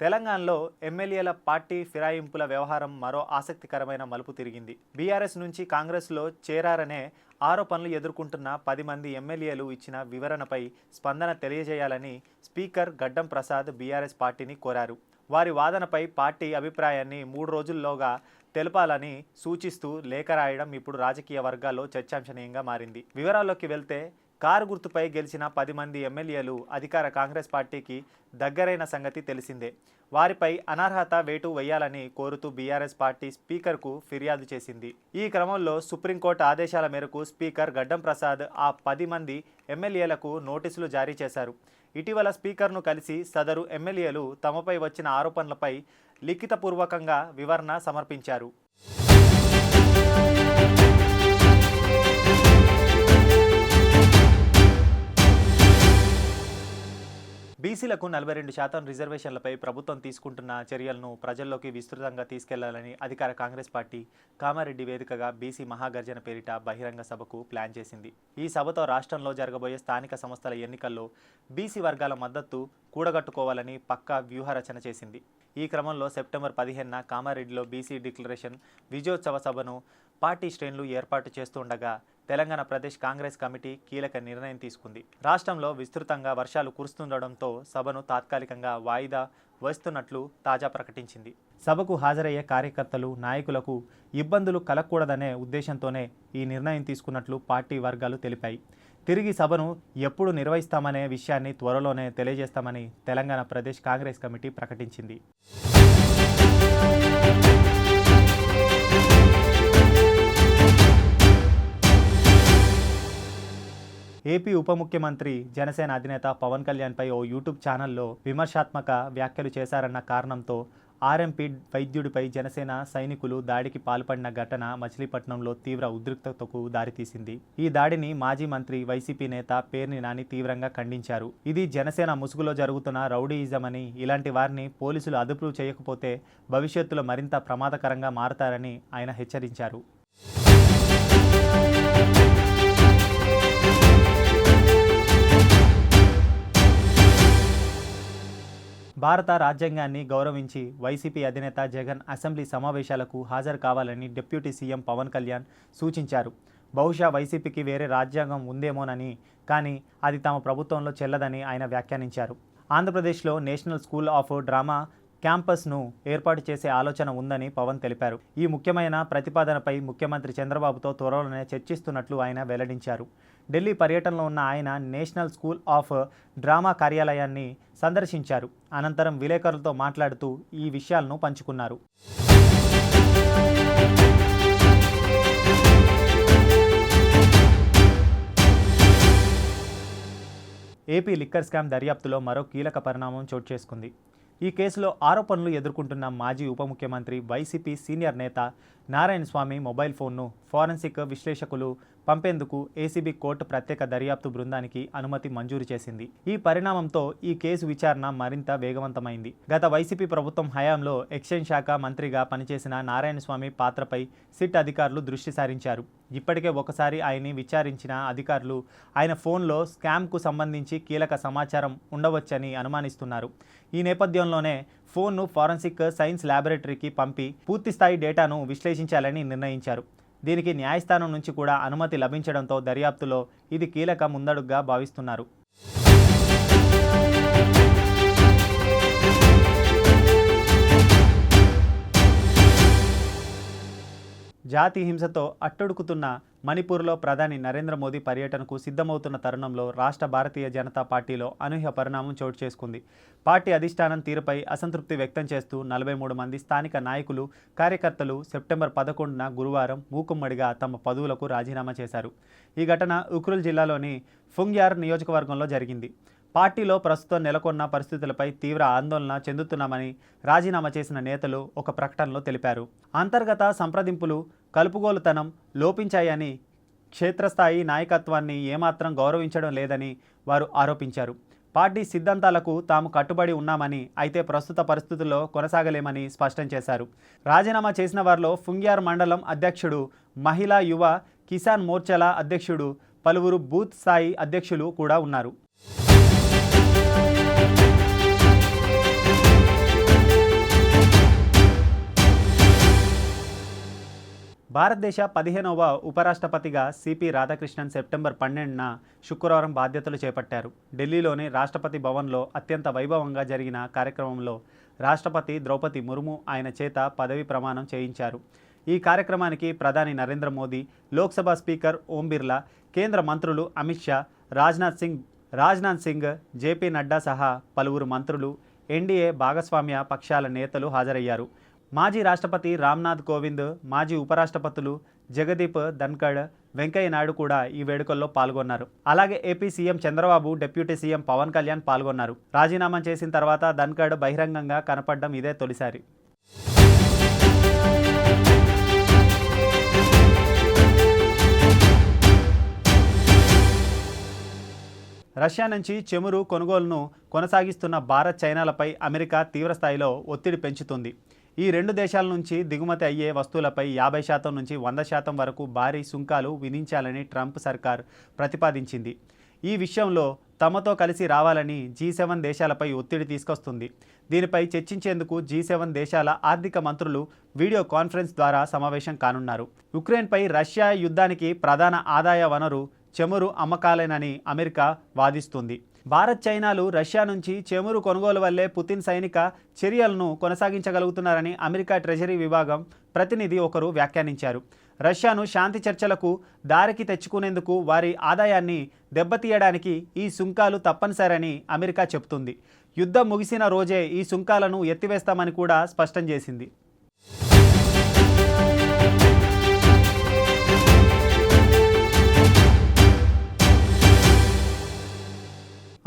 తెలంగాణలో ఎమ్మెల్యేల పార్టీ ఫిరాయింపుల వ్యవహారం మరో ఆసక్తికరమైన మలుపు తిరిగింది. బీఆర్ఎస్ నుంచి కాంగ్రెస్లో చేరారనే ఆరోపణలు ఎదుర్కొంటున్న పది మంది ఎమ్మెల్యేలు ఇచ్చిన వివరణపై స్పందన తెలియజేయాలని స్పీకర్ గడ్డం ప్రసాద్ బీఆర్ఎస్ పార్టీని కోరారు. వారి వాదనపై పార్టీ అభిప్రాయాన్ని మూడు రోజుల్లోగా తెలపాలని సూచిస్తూ లేఖ రాయడం ఇప్పుడు రాజకీయ వర్గాల్లో చర్చాంశనీయంగా మారింది. వివరాల్లోకి వెళ్తే కారు గుర్తుపై గెలిచిన పది మంది ఎమ్మెల్యేలు అధికార కాంగ్రెస్ పార్టీకి దగ్గరైన సంగతి తెలిసిందే. వారిపై అనర్హత వేటు వేయాలని కోరుతూ బీఆర్ఎస్ పార్టీ స్పీకర్కు ఫిర్యాదు చేసింది. ఈ క్రమంలో సుప్రీంకోర్టు ఆదేశాల మేరకు స్పీకర్ గడ్డం ప్రసాద్ ఆ పది మంది ఎమ్మెల్యేలకు నోటీసులు జారీ చేశారు. ఇటీవల స్పీకర్ను కలిసి సదరు ఎమ్మెల్యేలు తమపై వచ్చిన ఆరోపణలపై లిఖితపూర్వకంగా వివరణ సమర్పించారు. బీసీలకు నలభై రెండు శాతం రిజర్వేషన్లపై ప్రభుత్వం తీసుకుంటున్న చర్యలను ప్రజల్లోకి విస్తృతంగా తీసుకెళ్ళాలని అధికార కాంగ్రెస్ పార్టీ కామారెడ్డి వేదికగా బీసీ మహాగర్జన పేరిట బహిరంగ సభకు ప్లాన్ చేసింది. ఈ సభతో రాష్ట్రంలో జరగబోయే స్థానిక సంస్థల ఎన్నికల్లో బీసీ వర్గాల మద్దతు కూడగట్టుకోవాలని పక్కా వ్యూహరచన చేసింది. ఈ క్రమంలో సెప్టెంబర్ పదిహేనున కామారెడ్డిలో బీసీ డిక్లరేషన్ విజయోత్సవ సభను పార్టీ శ్రేణులు ఏర్పాటు చేస్తుండగా తెలంగాణ ప్రదేశ్ కాంగ్రెస్ కమిటీ కీలక నిర్ణయం తీసుకుంది. రాష్ట్రంలో విస్తృతంగా వర్షాలు కురుస్తుండడంతో సభను తాత్కాలికంగా వాయిదా వేస్తున్నట్లు తాజా ప్రకటించింది. సభకు హాజరయ్యే కార్యకర్తలు నాయకులకు ఇబ్బందులు కలగకూడదనే ఉద్దేశంతోనే ఈ నిర్ణయం తీసుకున్నట్లు పార్టీ వర్గాలు తెలిపాయి. తిరిగి సభను ఎప్పుడు నిర్వహిస్తామనే విషయాన్ని త్వరలోనే తెలియజేస్తామని తెలంగాణ ప్రదేశ్ కాంగ్రెస్ కమిటీ ప్రకటించింది. ఏపీ ఉప ముఖ్యమంత్రి జనసేన అధినేత పవన్ కళ్యాణ్పై ఓ యూట్యూబ్ ఛానల్లో విమర్శాత్మక వ్యాఖ్యలు చేశారన్న కారణంతో ఆర్ఎంపీ వైద్యుడిపై జనసేన సైనికులు దాడికి పాల్పడిన ఘటన మచిలీపట్నంలో తీవ్ర ఉద్రిక్తతకు దారితీసింది. ఈ దాడిని మాజీ మంత్రి వైసీపీ నేత పేర్ని నాని తీవ్రంగా ఖండించారు. ఇది జనసేన ముసుగులో జరుగుతున్న రౌడీయిజమని ఇలాంటి వారిని పోలీసులు అదుపు చేయకపోతే భవిష్యత్తులో మరింత ప్రమాదకరంగా మారతారని ఆయన హెచ్చరించారు. భారత రాజ్యాంగాన్ని గౌరవించి వైసీపీ అధినేత జగన్ అసెంబ్లీ సమావేశాలకు హాజరు కావాలని డిప్యూటీ సీఎం పవన్ కళ్యాణ్ సూచించారు. బహుశా వైసీపీకి వేరే రాజ్యాంగం ఉందేమోనని కానీ అది తమ ప్రభుత్వంలో చెల్లదని ఆయన వ్యాఖ్యానించారు. ఆంధ్రప్రదేశ్లో నేషనల్ స్కూల్ ఆఫ్ డ్రామా క్యాంపస్ను ఏర్పాటు చేసే ఆలోచన ఉందని పవన్ తెలిపారు. ఈ ముఖ్యమైన ప్రతిపాదనపై ముఖ్యమంత్రి చంద్రబాబుతో త్వరలోనే చర్చిస్తున్నట్లు ఆయన వెల్లడించారు. ఢిల్లీ పర్యటనలో ఉన్న ఆయన నేషనల్ స్కూల్ ఆఫ్ డ్రామా కార్యాలయాన్ని సందర్శించారు. అనంతరం విలేకరులతో మాట్లాడుతూ ఈ విషయాలను పంచుకున్నారు. ఏపీ లిక్కర్ స్కామ్ దర్యాప్తులో మరో కీలక పరిణామం చోటు చేసుకుంది. ఈ కేసులో ఆరోపణలు ఎదుర్కొంటున్న మాజీ ఉప ముఖ్యమంత్రి వైసీపీ సీనియర్ నేత నారాయణ స్వామి మొబైల్ ఫోన్ను ఫోరెన్సిక్ విశ్లేషకులు పంపేందుకు ఏసీబీ కోర్టు ప్రత్యేక దర్యాప్తు బృందానికి అనుమతి మంజూరు చేసింది. ఈ పరిణామంతో ఈ కేసు విచారణ మరింత వేగవంతమైంది. గత వైసీపీ ప్రభుత్వం హయాంలో ఎక్సైజ్ శాఖ మంత్రిగా పనిచేసిన నారాయణ స్వామి పాత్రపై సిట్ అధికారులు దృష్టి సారించారు. ఇప్పటికే ఒకసారి ఆయన్ని విచారించిన అధికారులు ఆయన ఫోన్లో స్కామ్కు సంబంధించి కీలక సమాచారం ఉండవచ్చని అనుమానిస్తున్నారు. ఈ నేపథ్యంలోనే ఫోన్ను ఫారెన్సిక్ సైన్స్ ల్యాబొరేటరీకి పంపి పూర్తిస్థాయి డేటాను విశ్లేషించాలని నిర్ణయించారు. దీనికి న్యాయస్థానం నుంచి కూడా అనుమతి లభించడంతో దర్యాప్తులో ఇది కీలక ముందడుగ్గా భావిస్తున్నారు. జాతి హింసతో అట్టడుకుతున్న మణిపూర్లో ప్రధాని నరేంద్ర మోదీ పర్యటనకు సిద్ధమవుతున్న తరుణంలో రాష్ట్ర భారతీయ జనతా పార్టీలో అనూహ్య పరిణామం చోటు చేసుకుంది. పార్టీ అధిష్టానం తీరుపై అసంతృప్తి వ్యక్తం చేస్తూ నలభై మూడు మంది స్థానిక నాయకులు కార్యకర్తలు సెప్టెంబర్ పదకొండున గురువారం మూకుమ్మడిగా తమ పదవులకు రాజీనామా చేశారు. ఈ ఘటన ఉక్రుల్ జిల్లాలోని ఫుంగ్యార్ నియోజకవర్గంలో జరిగింది. పార్టీలో ప్రస్తుతం నెలకొన్న పరిస్థితులపై తీవ్ర ఆందోళన చెందుతున్నామని రాజీనామా చేసిన నేతలు ఒక ప్రకటనలో తెలిపారు. అంతర్గత సంప్రదింపులు కలుపుగోలుతనం లోపించాయని క్షేత్రస్థాయి నాయకత్వాన్ని ఏమాత్రం గౌరవించడం లేదని వారు ఆరోపించారు. పార్టీ సిద్ధాంతాలకు తాము కట్టుబడి ఉన్నామని అయితే ప్రస్తుత పరిస్థితుల్లో కొనసాగలేమని స్పష్టం చేశారు. రాజీనామా చేసిన వారిలో ఫుంగ్యార్ మండలం అధ్యక్షుడు మహిళా యువ కిసాన్ మోర్చాల అధ్యక్షుడు పలువురు బూత్ స్థాయి అధ్యక్షులు కూడా ఉన్నారు. భారతదేశ పదిహేనవ ఉపరాష్ట్రపతిగా సిపి రాధాకృష్ణన్ సెప్టెంబర్ పన్నెండున శుక్రవారం బాధ్యతలు చేపట్టారు. ఢిల్లీలోని రాష్ట్రపతి భవన్లో అత్యంత వైభవంగా జరిగిన కార్యక్రమంలో రాష్ట్రపతి ద్రౌపది ముర్ము ఆయన చేత పదవి ప్రమాణం చేయించారు. ఈ కార్యక్రమానికి ప్రధాని నరేంద్ర మోదీ లోక్సభ స్పీకర్ ఓం బిర్లా కేంద్ర మంత్రులు అమిత్ షా రాజ్నాథ్ సింగ్ రాజ్నాథ్ సింగ్ జేపీ నడ్డా సహా పలువురు మంత్రులు ఎన్డీఏ భాగస్వామ్య పక్షాల నేతలు హాజరయ్యారు. మాజీ రాష్ట్రపతి రామ్నాథ్ కోవింద్ మాజీ ఉపరాష్ట్రపతులు జగదీప్ ధన్కడ్ వెంకయ్య నాయుడు కూడా ఈ వేడుకల్లో పాల్గొన్నారు. అలాగే AP CM Chandrababu deputy CM Pawan Kalyan పాల్గొన్నారు. రాజీనామా చేసిన తర్వాత ధన్కడ్ బహిరంగంగా కనపడడం ఇదే తొలిసారి. రష్యా నుంచి చమురు కొనుగోలును కొనసాగిస్తున్న భారత్ చైనాలపై అమెరికా తీవ్రస్థాయిలో ఒత్తిడి పెంచుతుంది. ఈ రెండు దేశాల నుంచి దిగుమతి అయ్యే వస్తువులపై యాభై శాతం నుంచి వంద శాతం వరకు భారీ సుంకాలు విధించాలని ట్రంప్ సర్కార్ ప్రతిపాదించింది. ఈ విషయంలో తమతో కలిసి రావాలని జీ సెవెన్ దేశాలపై ఒత్తిడి తీసుకొస్తుంది. దీనిపై చర్చించేందుకు జీ సెవెన్ దేశాల ఆర్థిక మంత్రులు వీడియో కాన్ఫరెన్స్ ద్వారా సమావేశం కానున్నారు. ఉక్రెయిన్పై రష్యా యుద్ధానికి ప్రధాన ఆదాయ వనరు చమురు అమ్మకాలేనని అమెరికా వాదిస్తుంది. భారత్ చైనాలు రష్యా నుంచి చమురు కొనుగోలు వల్లే పుతిన్ సైనిక చర్యలను కొనసాగించగలుగుతున్నారని అమెరికా ట్రెజరీ విభాగం ప్రతినిధి ఒకరు వ్యాఖ్యానించారు. రష్యాను శాంతి చర్చలకు దారికి తెచ్చుకునేందుకు వారి ఆదాయాన్ని దెబ్బతీయడానికి ఈ సుంకాలు తప్పనిసరని అమెరికా చెబుతుంది. యుద్ధం ముగిసిన రోజే ఈ సుంకాలను ఎత్తివేస్తామని కూడా స్పష్టం చేసింది.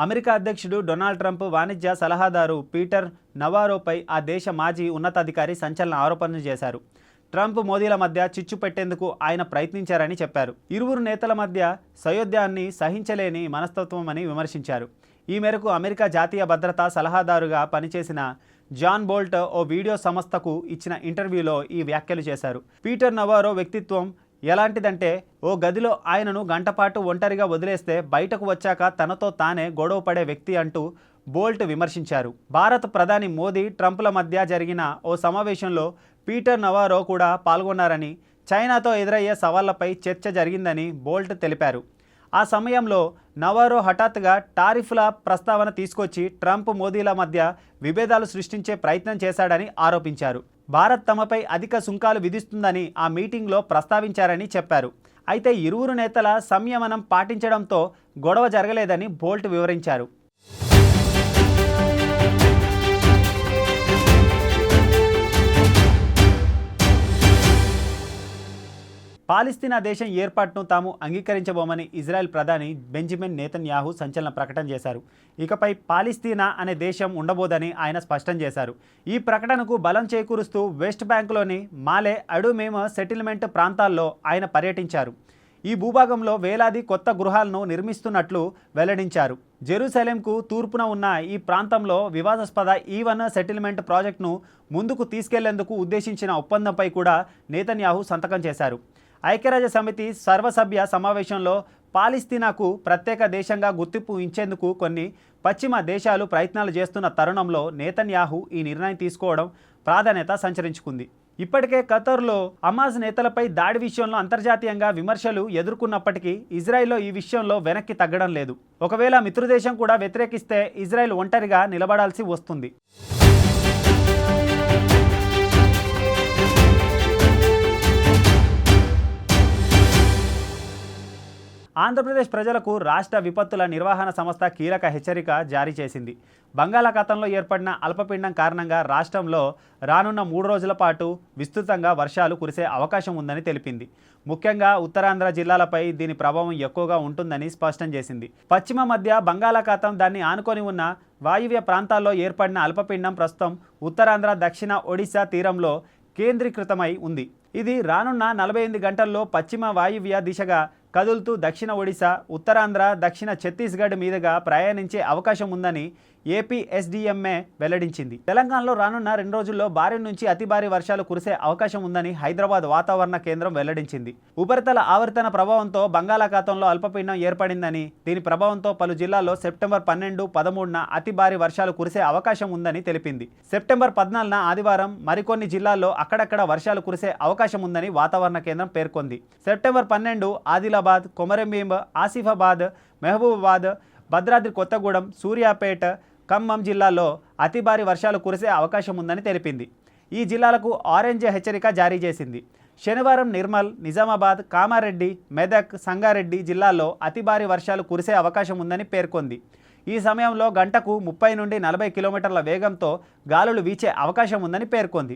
అమెరికా అధ్యక్షుడు డొనాల్డ్ ట్రంప్ వాణిజ్య సలహాదారు పీటర్ నవారోపై ఆ దేశ మాజీ ఉన్నతాధికారి సంచలన ఆరోపణలు చేశారు. ట్రంప్ మోదీల మధ్య చిచ్చు పెట్టేందుకు ఆయన ప్రయత్నించారని చెప్పారు. ఇరువురు నేతల మధ్య సయోధ్యాన్ని సహించలేని మనస్తత్వం అని విమర్శించారు. ఈ మేరకు అమెరికా జాతీయ భద్రతా సలహాదారుగా పనిచేసిన జాన్ బోల్ట్ ఓ వీడియో సంస్థకు ఇచ్చిన ఇంటర్వ్యూలో ఈ వ్యాఖ్యలు చేశారు. పీటర్ నవారో వ్యక్తిత్వం ఎలాంటిదంటే ఓ గదిలో ఆయనను గంటపాటు ఒంటరిగా వదిలేస్తే బయటకు వచ్చాక తనతో తానే గొడవ పడే వ్యక్తి అంటూ బోల్ట్ విమర్శించారు. భారత ప్రధాని మోదీ ట్రంప్ల మధ్య జరిగిన ఓ సమావేశంలో పీటర్ నవారో కూడా పాల్గొన్నారని చైనాతో ఎదురయ్యే సవాళ్ళపై చర్చ జరిగిందని బోల్ట్ తెలిపారు. ఆ సమయంలో నవారో హఠాత్తుగా టారిఫ్ల ప్రస్తావన తీసుకొచ్చి ట్రంప్ మోదీల మధ్య విభేదాలు సృష్టించే ప్రయత్నం చేశాడని ఆరోపించారు. భారత్ తమపై అధిక సుంకాలు విధిస్తుందని ఆ మీటింగ్లో ప్రస్తావించారని చెప్పారు. అయితే ఇరువురు నేతల సంయమనం పాటించడంతో గొడవ జరగలేదని బోల్ట్ వివరించారు. పాలిస్తీనా దేశం ఏర్పాటును తాము అంగీకరించబోమని ఇజ్రాయెల్ ప్రధాని బెంజమిన్ నేతన్యాహు సంచలన ప్రకటన చేశారు. ఇకపై పాలిస్తీనా అనే దేశం ఉండబోదని ఆయన స్పష్టం చేశారు. ఈ ప్రకటనకు బలం చేకూరుస్తూ వెస్ట్ బ్యాంకులోని మాలే అడుమేమ సెటిల్మెంట్ ప్రాంతాల్లో ఆయన పర్యటించారు. ఈ భూభాగంలో వేలాది కొత్త గృహాలను నిర్మిస్తున్నట్లు వెల్లడించారు. జెరూసలేంకు తూర్పున ఉన్న ఈ ప్రాంతంలో వివాదాస్పద ఈవన్ సెటిల్మెంట్ ప్రాజెక్టును ముందుకు తీసుకెళ్ళేందుకు ఉద్దేశించిన ఒప్పందంపై కూడా నేతన్యాహు సంతకం చేశారు. ఐక్యరాజ్య సమితి సర్వసభ్య సమావేశంలో పాలిస్తీనాకు ప్రత్యేక దేశంగా గుర్తింపు ఇచ్చేందుకు కొన్ని పశ్చిమ దేశాలు ప్రయత్నాలు చేస్తున్న తరుణంలో నేతన్యాహు ఈ నిర్ణయం తీసుకోవడం ప్రాధాన్యత సంచరించుకుంది. ఇప్పటికే ఖతర్లో అమాజ్ నేతలపై దాడి విషయంలో అంతర్జాతీయంగా విమర్శలు ఎదుర్కొన్నప్పటికీ ఇజ్రాయెల్లో ఈ విషయంలో వెనక్కి తగ్గడం లేదు. ఒకవేళ మిత్రదేశం కూడా వ్యతిరేకిస్తే ఇజ్రాయెల్ ఒంటరిగా నిలబడాల్సి వస్తుంది. ఆంధ్రప్రదేశ్ ప్రజలకు రాష్ట్ర విపత్తుల నిర్వహణ సంస్థ కీలక హెచ్చరిక జారీ చేసింది. బంగాళాఖాతంలో ఏర్పడిన అల్పపీండం కారణంగా రాష్ట్రంలో రానున్న మూడు రోజుల పాటు విస్తృతంగా వర్షాలు కురిసే అవకాశం ఉందని తెలిపింది. ముఖ్యంగా ఉత్తరాంధ్ర జిల్లాలపై దీని ప్రభావం ఎక్కువగా ఉంటుందని స్పష్టం చేసింది. పశ్చిమ మధ్య బంగాళాఖాతం దాన్ని ఆనుకొని ఉన్న వాయువ్య ప్రాంతాల్లో ఏర్పడిన అల్పపీండం ప్రస్తుతం ఉత్తరాంధ్ర దక్షిణ ఒడిశా తీరంలో కేంద్రీకృతమై ఉంది. ఇది రానున్న నలభై ఎనిమిది గంటల్లో పశ్చిమ వాయువ్య దిశగా కదులుతూ దక్షిణ ఒడిశా ఉత్తరాంధ్ర దక్షిణ ఛత్తీస్గఢ్ మీదుగా ప్రయాణించే అవకాశం ఉందని ఏపీ ఎస్డిఎంఏ వెల్లడించింది. తెలంగాణలో రానున్న రెండు రోజుల్లో భారీ నుంచి అతి భారీ వర్షాలు కురిసే అవకాశం ఉందని హైదరాబాద్ వాతావరణ కేంద్రం వెల్లడించింది. ఉపరితల ఆవర్తన ప్రభావంతో బంగాళాఖాతంలో అల్పపీడనం ఏర్పడిందని దీని ప్రభావంతో పలు జిల్లాల్లో సెప్టెంబర్ పన్నెండు పదమూడున అతి భారీ వర్షాలు కురిసే అవకాశం ఉందని తెలిపింది. సెప్టెంబర్ పద్నాలుగున ఆదివారం మరికొన్ని జిల్లాల్లో అక్కడక్కడ వర్షాలు కురిసే అవకాశం ఉందని వాతావరణ కేంద్రం పేర్కొంది. సెప్టెంబర్ పన్నెండు ఆదిలాబాద్ కొమరంభీం ఆసిఫాబాద్ మహబూబాబాద్ భద్రాద్రి కొత్తగూడెం సూర్యాపేట ఖమ్మం జిల్లాలో అతి భారీ వర్షాలు కురిసే అవకాశం ఉందని తెలిపింది. ఈ జిల్లాలకు ఆరెంజ్ హెచ్చరిక జారీ చేసింది. శనివారం నిర్మల్ నిజామాబాద్ కామారెడ్డి మెదక్ సంగారెడ్డి జిల్లాల్లో అతి భారీ వర్షాలు కురిసే అవకాశం ఉందని పేర్కొంది. ఈ సమయంలో గంటకు ముప్పై నుండి నలభై కిలోమీటర్ల వేగంతో గాలులు వీచే అవకాశం ఉందని పేర్కొంది.